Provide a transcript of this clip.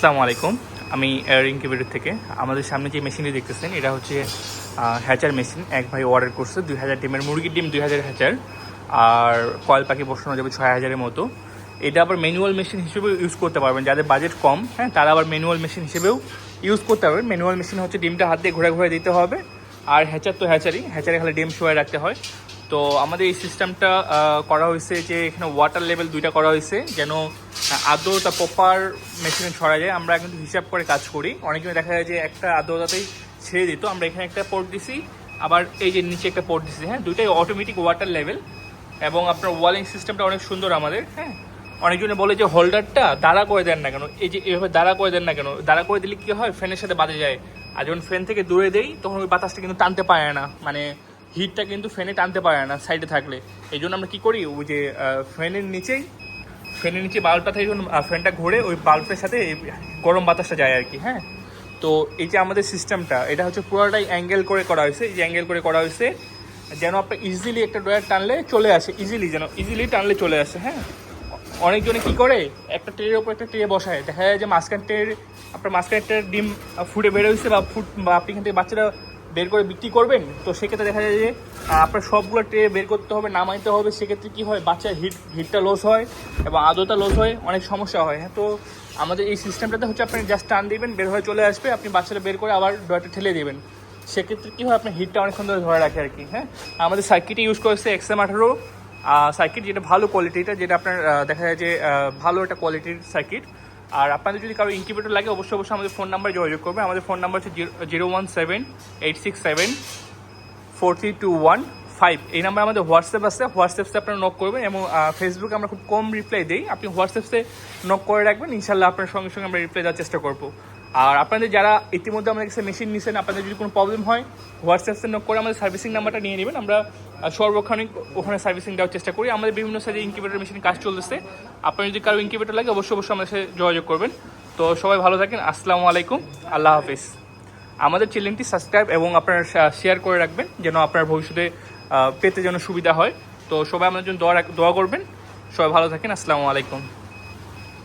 আসসালামু আলাইকুম। আমি এয়ার ইনকিউবেটর থেকে। আমাদের সামনে যে মেশিনটি দেখতেছেন, এটা হচ্ছে হ্যাচার মেশিন এক ভাই অর্ডার করছে, দুই হাজার ডিমের মুরগির ডিম, দুই হাজার হ্যাচার আর কয়েল পাখি বসানো যাবে ছয় হাজারের মতো। এটা আবার ম্যানুয়াল মেশিন হিসেবেও ইউজ করতে পারবেন। যাদের বাজেট কম হ্যাঁ তারা আবার ম্যানুয়াল মেশিন হিসেবেও ইউজ করতে পারবেন। ম্যানুয়াল মেশিন হচ্ছে ডিমটা হাত দিয়ে ঘোরা ঘুরে দিতে হবে। আর হ্যাচার তো হ্যাচারই হ্যাচারে খালি ডিম শোয়ে রাখতে হয়। তো আমাদের এই সিস্টেমটা করা হয়েছে যে এখানে ওয়াটার লেভেল দুইটা করা হয়েছে, যেন আর্দ্রতা প্রপার মেশিনে ছড়া যায়। আমরা কিন্তু হিসাব করে কাজ করি। অনেক সময় দেখা যায় যে একটা আর্দ্রতাতেই ছেড়ে দিত। আমরা এখানে একটা পোর্ট দিছি, আবার এই যে নিচে একটা পোর্ট দিছি। হ্যাঁ দুইটাই অটোমেটিক ওয়াটার লেভেল এবং আপনার ওয়ালিং সিস্টেমটা অনেক সুন্দর আমাদের। হ্যাঁ অনেকজনে বলে যে হোল্ডারটা দাঁড়া করে দেন না কেন? এই যে এভাবে দাঁড়া করে দেন না কেন? দাঁড়া করে দিলে কি হয়? ফ্যানের সাথে বাজে যায়। আর যখন ফ্যান থেকে দূরে দেই, তখন ওই বাতাসটা কিন্তু টানতে পারে না। মানে হিটটা কিন্তু ফ্যানে টানতে পারে না সাইডে থাকলে। এই জন্য আমরা কী করি? ওই যে ফ্যানের নিচেই, ফ্যানের নিচে বাল্বটা থেকে ফ্যানটা ঘুরে, ওই বাল্বের সাথে গরম বাতাসটা যায় আর কি হ্যাঁ? তো এই যে আমাদের সিস্টেমটা এটা হচ্ছে পুরোটাই অ্যাঙ্গেল করে করা হয়েছে। এই যে অ্যাঙ্গেল করে করা হয়েছে, যেন আপনার ইজিলি একটা ড্রয়ার টানলে চলে আসে ইজিলি যেন ইজিলি টানলে চলে আসে হ্যাঁ? অনেকজনে কি করে? একটা ট্রের ওপর একটা ট্রে বসায়। দেখা যায় যে মাঝখান ট্রের আপনার মাঝখান ট্রের ডিম ফুটে বের হয়েছে বা ফুট, বা আপনি এখান থেকে বাচ্চারা বের করে বিক্রি করবেন? তো সেক্ষেত্রে দেখা যায় যে আপনার সবগুলো ট্রে বের করতে হবে নামাইতে হবে। সেক্ষেত্রে কী হয়? বাচ্চার হিট, হিটটা লস হয় এবং আদরটা লস হয়, অনেক সমস্যা হয়। হ্যাঁ তো আমাদের এই সিস্টেমটাতে হচ্ছে আপনি জাস্ট টান দিবেন, বের হয়ে চলে আসবে, আপনি বাচ্চাটা বের করে আবার ডয়টা ঠেলে দেবেন। সেক্ষেত্রে কী হয়? আপনার হিটটা অনেকক্ষণ ধরে ধরে রাখে আর কি হ্যাঁ? আমাদের সার্কিটে ইউজ করেছে এক্সএম আঠারো। সার্কিট যেটা ভালো কোয়ালিটিটা যেটা আপনার দেখা যায় যে ভালো একটা কোয়ালিটির সার্কিট আর আপনাদের যদি কারও ইনকিউবেটর লাগে, অবশ্যই অবশ্যই আমাদের ফোন নাম্বারে যোগাযোগ করবে। আমাদের ফোন নাম্বার হচ্ছে zero one seven, eight six seven, four three two one, five. এই নাম্বার আমাদের হোয়াটসঅ্যাপ আছে। হোয়াটসঅ্যাপসে আপনারা নক করবেন এবং ফেসবুকে আমরা খুব কম রিপ্লাই দিই। আপনি হোয়াটসঅ্যাপসে নক করে রাখবেন। ইনশাল্লাহ আপনার সঙ্গে সঙ্গে আমরা রিপ্লাই দেওয়ার চেষ্টা করব। আর আপনাদের যারা ইতিমধ্যে আমাদের কাছে মেশিন নিছেন, আপনাদের যদি কোনো প্রবলেম হয় হোয়াটসঅ্যাপসে নক করে আমাদের সার্ভিসিং নাম্বারটা নিয়ে নেবেন। আমরা সর্বক্ষণিক ওখানে সার্ভিসিং দেওয়ার চেষ্টা করি। আমাদের বিভিন্ন সাইজে ইনকিউবেটর মেশিন কাজ চলতেছে। আপনার যদি কারও ইনকিউবেটর লাগে, অবশ্যই অবশ্যই আমাদের সাথে যোগাযোগ করবেন। তো সবাই ভালো থাকেন। আসসালামু আলাইকুম। আল্লাহ হাফিজ। আমাদের চ্যানেলটি সাবস্ক্রাইব এবং আপনার শেয়ার করে রাখবেন, যেন আপনার ভবিষ্যতে পেতে যেন সুবিধা হয়। তো সবাই আমাদের জন্য দোয়া দোয়া করবেন। সবাই ভালো থাকেন। আসসালামু আলাইকুম।